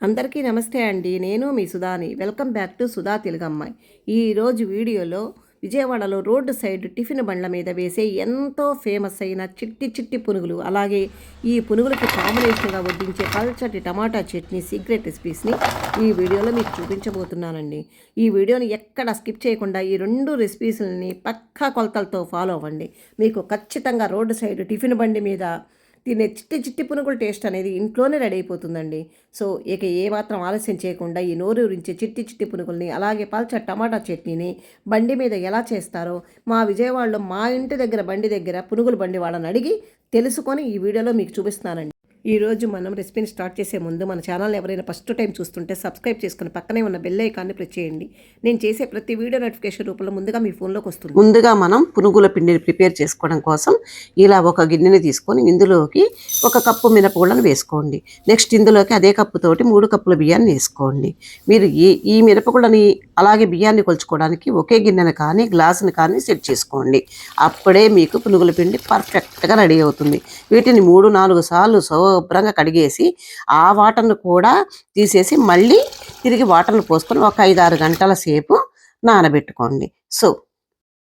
అందరికీ నమస్తే అండి. నేను మీ సుధాని. వెల్కమ్ బ్యాక్ టు సుధా తెలుగమ్మాయి ఈరోజు వీడియోలో విజయవాడలో రోడ్డు సైడ్ టిఫిన్ బండ్ల మీద వేసే ఎంతో ఫేమస్ అయిన చిట్టి చిట్టి పునుగులు అలాగే ఈ పునుగులకి కాంబినేషన్గా వడ్డించే పల్చటి టమాటా చట్నీ సీక్రెట్ రెసిపీస్ని ఈ వీడియోలో మీకు చూపించబోతున్నానండి. ఈ వీడియోని ఎక్కడ స్కిప్ చేయకుండా ఈ రెండు రెసిపీస్ని పక్కా కొలతలతో ఫాలో అవ్వండి. మీకు ఖచ్చితంగా రోడ్డు సైడ్ టిఫిన్ బండి మీద తినే చిట్టి చిట్టి పునుగుల టేస్ట్ అనేది ఇంట్లోనే రెడీ అయిపోతుందండి. సో ఇక ఏ మాత్రం ఆలస్యం చేయకుండా ఈ నోరు రుంచే చిట్టి చిట్టి పునుగుల్ని అలాగే పల్చ టమాటా చట్నీని బండి మీద ఎలా చేస్తారో మా విజయవాడలో మా ఇంటి దగ్గర బండి దగ్గర పునుగుల బండి వాళ్ళని అడిగి తెలుసుకొని ఈ వీడియోలో మీకు చూపిస్తానండి ఈరోజు మనం రెసిపీని స్టార్ట్ చేసే ముందు మన ఛానల్ ఎవరైనా ఫస్ట్ టైం చూస్తుంటే సబ్స్క్రైబ్ చేసుకుని పక్కనే ఉన్న బెల్ ఐకాన్ని ప్రెస్ చేయండి. నేను చేసే ప్రతి వీడియో నోటిఫికేషన్ రూపంలో ముందుగా మీ ఫోన్లోకి వస్తుంది. ముందుగా మనం పునుగుల పిండిని ప్రిపేర్ చేసుకోవడం కోసం ఇలా ఒక గిన్నెని తీసుకొని ఇందులోకి ఒక కప్పు మినపగుళ్ళను వేసుకోండి. నెక్స్ట్ ఇందులోకి అదే కప్పుతోటి మూడు కప్పుల బియ్యాన్ని వేసుకోండి. మీరు ఈ ఈ మినపగుళ్ళని అలాగే బియ్యాన్ని కొలుచుకోవడానికి ఒకే గిన్నెను కానీ గ్లాసుని కానీ సెట్ చేసుకోండి. అప్పుడే మీకు పునుగుల పిండి పర్ఫెక్ట్గా రెడీ అవుతుంది. వీటిని మూడు నాలుగు సార్లు సో శుభ్రంగా కడిగేసి ఆ వాటర్ను కూడా తీసేసి మళ్ళీ తిరిగి వాటర్ను పోసుకొని ఒక ఐదు ఆరు గంటల సేపు నానబెట్టుకోండి. సో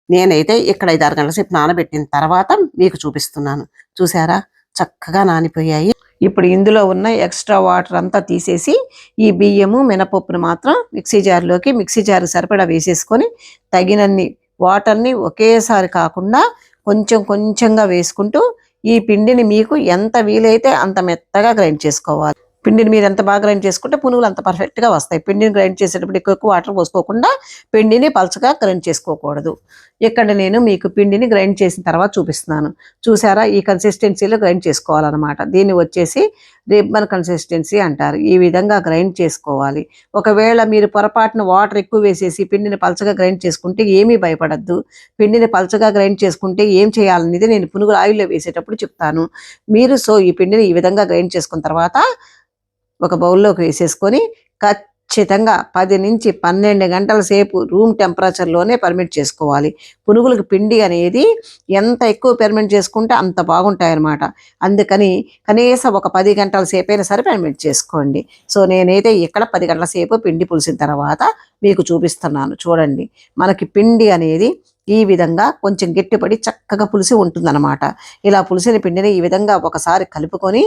నేనైతే ఇక్కడ ఐదు ఆరు గంటల సేపు నానబెట్టిన తర్వాత మీకు చూపిస్తున్నాను. చూసారా? చక్కగా నానిపోయాయి. ఇప్పుడు ఇందులో ఉన్న ఎక్స్ట్రా వాటర్ అంతా తీసేసి ఈ బియ్యము మినపప్పును మాత్రం మిక్సీ జార్లోకి మిక్సీ జార్ సరిపడా వేసేసుకొని తగినన్ని వాటర్ని ఒకేసారి కాకుండా కొంచెం కొంచెంగా వేసుకుంటూ ఈ పిండిని మీకు ఎంత వీలైతే అంత మెత్తగా గ్రైండ్ చేసుకోవాలి. పిండిని మీరు ఎంత బాగా గ్రైండ్ చేసుకుంటే పునుగులు అంత పర్ఫెక్ట్గా వస్తాయి. పిండిని గ్రైండ్ చేసేటప్పుడు ఎక్కువ ఎక్కువ వాటర్ పోసుకోకుండా పిండిని పలచగా గ్రైండ్ చేసుకోకూడదు. ఇక్కడ నేను మీకు పిండిని గ్రైండ్ చేసిన తర్వాత చూపిస్తున్నాను. చూసారా? ఈ కన్సిస్టెన్సీలో గ్రైండ్ చేసుకోవాలన్నమాట. దీన్ని వచ్చేసి రిబ్బన్ కన్సిస్టెన్సీ అంటారు. ఈ విధంగా గ్రైండ్ చేసుకోవాలి. ఒకవేళ మీరు పొరపాటున వాటర్ ఎక్కువ వేసేసి పిండిని పలచగా గ్రైండ్ చేసుకుంటే ఏమీ భయపడద్దు. పిండిని పలచగా గ్రైండ్ చేసుకుంటే ఏం చేయాలనేది నేను పునుగులు ఆయిల్లో వేసేటప్పుడు చెప్తాను. మీరు సో ఈ పిండిని ఈ విధంగా గ్రైండ్ చేసుకున్న తర్వాత ఒక బౌల్లోకి వేసేసుకొని కత్ ఖచ్చితంగా పది నుంచి పన్నెండు గంటల సేపు రూమ్ టెంపరేచర్లోనే పర్మిట్ చేసుకోవాలి. పునుగులకు పిండి అనేది ఎంత ఎక్కువ పెర్మిట్ చేసుకుంటే అంత బాగుంటాయి అన్నమాట అందుకని కనీసం ఒక పది గంటల సేపు అయినా సరే పెర్మిట్ చేసుకోండి. సో నేనైతే ఇక్కడ పది గంటల సేపు పిండి పులిసిన తర్వాత మీకు చూపిస్తున్నాను. చూడండి. మనకి పిండి అనేది ఈ విధంగా కొంచెం గట్టిపడి చక్కగా పులిసి ఉంటుందన్నమాట. ఇలా పులిసిన పిండిని ఈ విధంగా ఒకసారి కలుపుకొని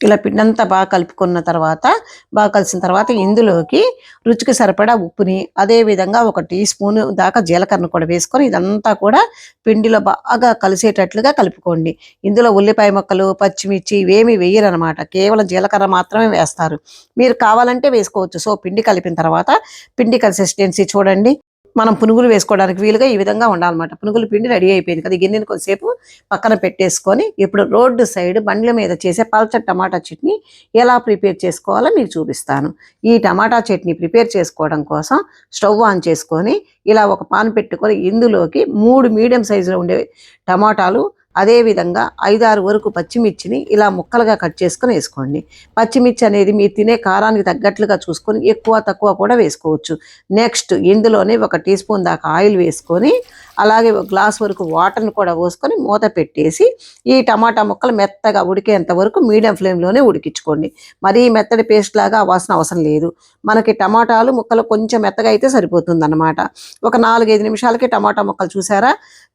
ఇలా పిండంతా బాగా కలుపుకున్న తర్వాత బాగా కలిసిన తర్వాత ఇందులోకి రుచికి సరిపడా ఉప్పుని అదే విధంగా ఒక టీ స్పూన్ దాకా జీలకర్ర కూడా వేసుకొని ఇదంతా కూడా పిండిలో బాగా కలిసేటట్లుగా కలుపుకోండి. ఇందులో ఉల్లిపాయ ముక్కలు పచ్చిమిర్చి ఇవేమి వేయరనమాట. కేవలం జీలకర్ర మాత్రమే వేస్తారు. మీరు కావాలంటే వేసుకోవచ్చు. సో పిండి కలిపిన తర్వాత పిండి కన్సిస్టెన్సీ చూడండి. మనం పునుగులు వేసుకోవడానికి వీలుగా ఈ విధంగా ఉండాలన్నమాట. పునుగులు పిండి రెడీ అయిపోయింది కదా గిన్నెని కొద్దిసేపు పక్కన పెట్టేసుకొని ఇప్పుడు రోడ్డు సైడ్ బండ్ల మీద చేసే పల్చటి టమాటా చట్నీ ఎలా ప్రిపేర్ చేసుకోవాలో మీకు చూపిస్తాను. ఈ టమాటా చట్నీ ప్రిపేర్ చేసుకోవడం కోసం స్టవ్ ఆన్ చేసుకొని ఇలా ఒక పాన్ పెట్టుకొని ఇందులోకి మూడు మీడియం సైజులో ఉండే టమాటాలు అదేవిధంగా ఐదారు వరకు పచ్చిమిర్చిని ఇలా ముక్కలుగా కట్ చేసుకొని వేసుకోండి. పచ్చిమిర్చి అనేది మీరు తినే కారానికి తగ్గట్లుగా చూసుకొని ఎక్కువ తక్కువ కూడా వేసుకోవచ్చు. నెక్స్ట్ ఇందులోనే ఒక టీ స్పూన్ దాకా ఆయిల్ వేసుకొని అలాగే ఒక గ్లాస్ వరకు వాటర్ని కూడా పోసుకొని మూత పెట్టేసి ఈ టమాటా ముక్కలు మెత్తగా ఉడికేంత వరకు మీడియం ఫ్లేమ్లోనే ఉడికించుకోండి. మరీ మెత్తడి పేస్ట్ లాగా అవ్వాల్సిన అవసరం లేదు. మనకి టమాటాలు ముక్కలు కొంచెం మెత్తగా అయితే సరిపోతుంది అన్నమాట ఒక నాలుగైదు నిమిషాలకి టమాటా ముక్కలు చూసారా?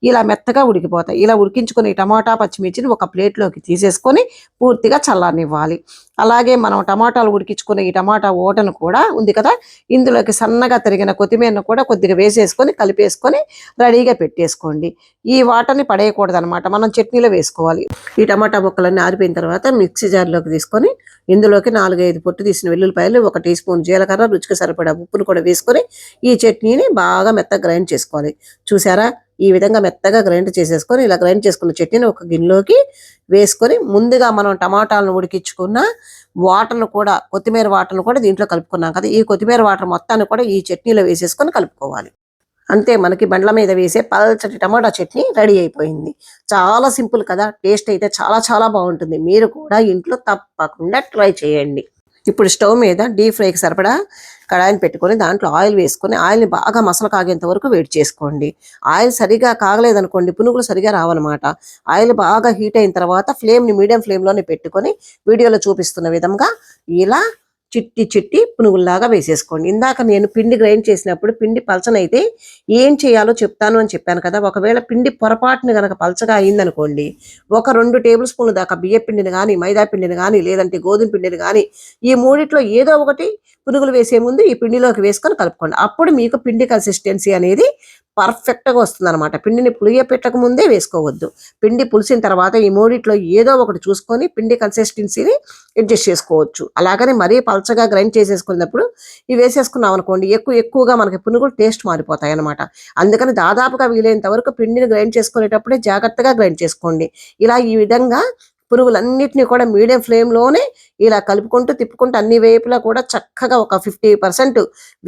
ఇలా మెత్తగా ఉడికిపోతాయి. ఇలా ఉడికించుకొని టమాటా పచ్చిమిర్చిని ఒక ప్లేట్లోకి తీసేసుకొని పూర్తిగా చల్లారనివ్వాలి. అలాగే మనం టమాటాలు ఉడికించుకునే ఈ టమాటా ఓటను కూడా ఉంది కదా ఇందులోకి సన్నగా తరిగిన కొత్తిమీరను కూడా కొద్దిగా వేసేసుకొని కలిపేసుకొని రెడీగా పెట్టేసుకోండి. ఈ వాటర్ని పడేయకూడదు అనమాట మనం చట్నీలో వేసుకోవాలి. ఈ టమాటా ముక్కలన్నీ ఆరిపోయిన తర్వాత మిక్సీ జార్లోకి తీసుకొని ఇందులోకి నాలుగైదు పొట్టు తీసిన వెల్లుల్లిపాయలు ఒక టీ స్పూన్ జీలకర్ర రుచికి సరిపడా ఉప్పును కూడా వేసుకొని ఈ చట్నీని బాగా మెత్తగా గ్రైండ్ చేసుకోవాలి. చూసారా? ఈ విధంగా మెత్తగా గ్రైండ్ చేసేసుకొని ఇలా గ్రైండ్ చేసుకున్న చట్నీని ఒక గిన్నెలోకి వేసుకొని ముందుగా మనం టమాటాలను ఉడికించుకున్న వాటర్ను కూడా కొత్తిమీర వాటర్ను కూడా దీంట్లో కలుపుకున్నాం కదా. ఈ కొత్తిమీర వాటర్ మొత్తాన్ని కూడా ఈ చట్నీలో వేసేసుకొని కలుపుకోవాలి. అంతే మనకి బండ్ల మీద వేసే పల్చటి టమాటా చట్నీ రెడీ అయిపోయింది. చాలా సింపుల్ కదా టేస్ట్ అయితే చాలా చాలా బాగుంటుంది. మీరు కూడా ఇంట్లో తప్పకుండా ట్రై చేయండి. ఇప్పుడు స్టవ్ మీద డీప్ ఫ్రైకి సరిపడా కడాయిని పెట్టుకొని దాంట్లో ఆయిల్ వేసుకొని ఆయిల్ని బాగా మసలు కాగేంత వరకు వేడి చేసుకోండి. ఆయిల్ సరిగా కాగలేదనుకోండి పునుగులు సరిగా రావన్నమాట. ఆయిల్ బాగా హీట్ అయిన తర్వాత ఫ్లేమ్ని మీడియం ఫ్లేమ్లోనే పెట్టుకొని వీడియోలో చూపిస్తున్న విధంగా ఇలా చిట్టి చిట్టి పునుగుల్లాగా వేసేసుకోండి. ఇందాక నేను పిండి గ్రైండ్ చేసినప్పుడు పిండి పలచనైతే ఏం చేయాలో చెప్తాను అని చెప్పాను కదా. ఒకవేళ పిండి పొరపాటున గనక పలచగా అయిందనుకోండి ఒక రెండు టేబుల్ స్పూన్ల దాకా బియ్య పిండిని కానీ మైదా పిండిని కానీ లేదంటే గోధుమ పిండిని కానీ ఈ మూడిట్లో ఏదో ఒకటి పునుగులు వేసే ముందు ఈ పిండిలోకి వేసుకొని కలుపుకోండి. అప్పుడు మీకు పిండి కన్సిస్టెన్సీ అనేది పర్ఫెక్ట్గా వస్తుంది అనమాట పిండిని పులియపెట్టక ముందే వేసుకోవద్దు. పిండి పులిసిన తర్వాత ఈ మూడిట్లో ఏదో ఒకటి చూసుకొని పిండి కన్సిస్టెన్సీని అడ్జస్ట్ చేసుకోవచ్చు. అలాగని మరీ పలచగా గ్రైండ్ చేసేసుకున్నప్పుడు ఇవి వేసేసుకున్నాం అనుకోండి ఎక్కువ ఎక్కువగా మనకి పునుగులు టేస్ట్ మారిపోతాయి అనమాట అందుకని దాదాపుగా వీలైనంత వరకు పిండిని గ్రైండ్ చేసుకునేటప్పుడే జాగ్రత్తగా గ్రైండ్ చేసుకోండి. ఇలా ఈ విధంగా పునుగులన్నిటిని కూడా మీడియం ఫ్లేమ్లోనే ఇలా కలుపుకుంటూ తిప్పుకుంటూ అన్ని వైపులా కూడా చక్కగా ఒక ఫిఫ్టీ పర్సెంట్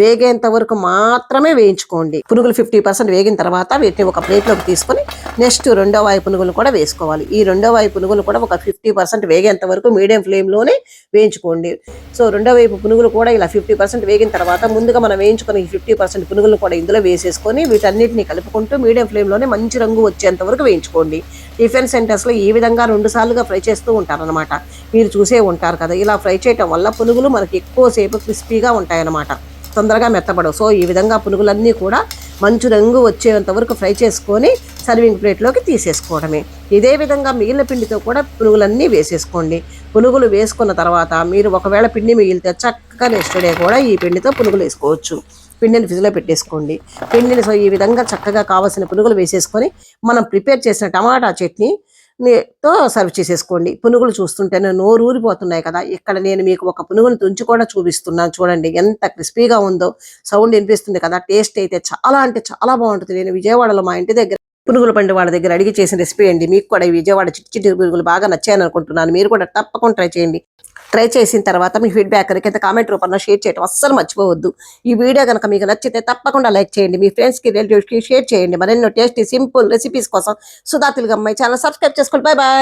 వేగేంత వరకు మాత్రమే వేయించుకోండి. పునుగులు ఫిఫ్టీ పర్సెంట్ వేగిన తర్వాత వీటిని ఒక ప్లేట్లోకి తీసుకొని నెక్స్ట్ రెండో వాయి పునుగులు కూడా వేసుకోవాలి. ఈ రెండో వాయి పునుగులు కూడా ఒక ఫిఫ్టీ పర్సెంట్ వేగేంత వరకు మీడియం ఫ్లేమ్లోనే వేయించుకోండి. సో రెండో వైపు పునుగులు కూడా ఇలా ఫిఫ్టీ పర్సెంట్ వేగిన తర్వాత ముందుగా మనం వేయించుకున్న ఈ ఫిఫ్టీ పర్సెంట్ పునుగులు కూడా ఇందులో వేసేసుకొని వీటన్నిటిని కలుపుకుంటూ మీడియం ఫ్లేమ్లోనే మంచి రంగు వచ్చేంత వరకు వేయించుకోండి. టిఫిన్ సెంటర్స్లో ఈ విధంగా రెండు సార్లుగా ఫ్రై చేస్తూ ఉంటారనమాట మీరు చూసే ఉంటారు. కదా. ఇలా ఫ్రై చేయటం వల్ల పునుగులు మనకి ఎక్కువసేపు క్రిస్పీగా ఉంటాయన్నమాట. తొందరగా మెత్తపడవు సో ఈ విధంగా పునుగులన్నీ కూడా మంచు రంగు వచ్చేంత వరకు ఫ్రై చేసుకొని సర్వింగ్ ప్లేట్లోకి తీసేసుకోవడమే. ఇదే విధంగా మిగిలిన పిండితో కూడా పునుగులన్నీ వేసేసుకోండి. పునుగులు వేసుకున్న తర్వాత మీరు ఒకవేళ పిండి మిగిలితే చక్కగా నెక్స్ట్ డే కూడా ఈ పిండితో పునుగులు వేసుకోవచ్చు. పిండిని ఫ్రిజ్లో పెట్టేసుకోండి. పిండిని సో ఈ విధంగా చక్కగా కావాల్సిన పునుగులు వేసేసుకొని మనం ప్రిపేర్ చేసిన టమాటా చట్నీ తో సర్వ్ చేసేసుకోండి. పునుగులు చూస్తుంటేనే నోరు ఊరిపోతున్నాయి కదా. ఇక్కడ నేను మీకు ఒక పునుగును తుంచి కూడా చూపిస్తున్నాను. చూడండి ఎంత క్రిస్పీగా ఉందో సౌండ్ వినిపిస్తుంది కదా. టేస్ట్ అయితే చాలా అంటే చాలా బాగుంటుంది. నేను విజయవాడలో మా ఇంటి దగ్గర పునుగుల పండు వాళ్ళ దగ్గర అడిగి చేసిన రెసిపీ అండి. మీకు కూడా ఈ విజయవాడ చిట్టి చిట్టి పునుగులు బాగా నచ్చాయని అనుకుంటున్నాను మీరు కూడా తప్పకుండా ట్రై చేయండి. ట్రై చేసిన తర్వాత మీ ఫీడ్బ్యాక్ కింద కామెంట్ రూపంలో షేర్ చేయడం అస్సలు మర్చిపోవద్దు. ఈ వీడియో కనుక మీకు నచ్చితే తప్పకుండా లైక్ చేయండి. మీ ఫ్రెండ్స్కి రిలేటివ్స్కి షేర్ చేయండి. మరెన్నో టేస్టీ సింపుల్ రెసిపీస్ కోసం సుధా తెలుగు అమ్మాయి ఛానల్ సబ్స్క్రైబ్ చేసుకోండి. Bye bye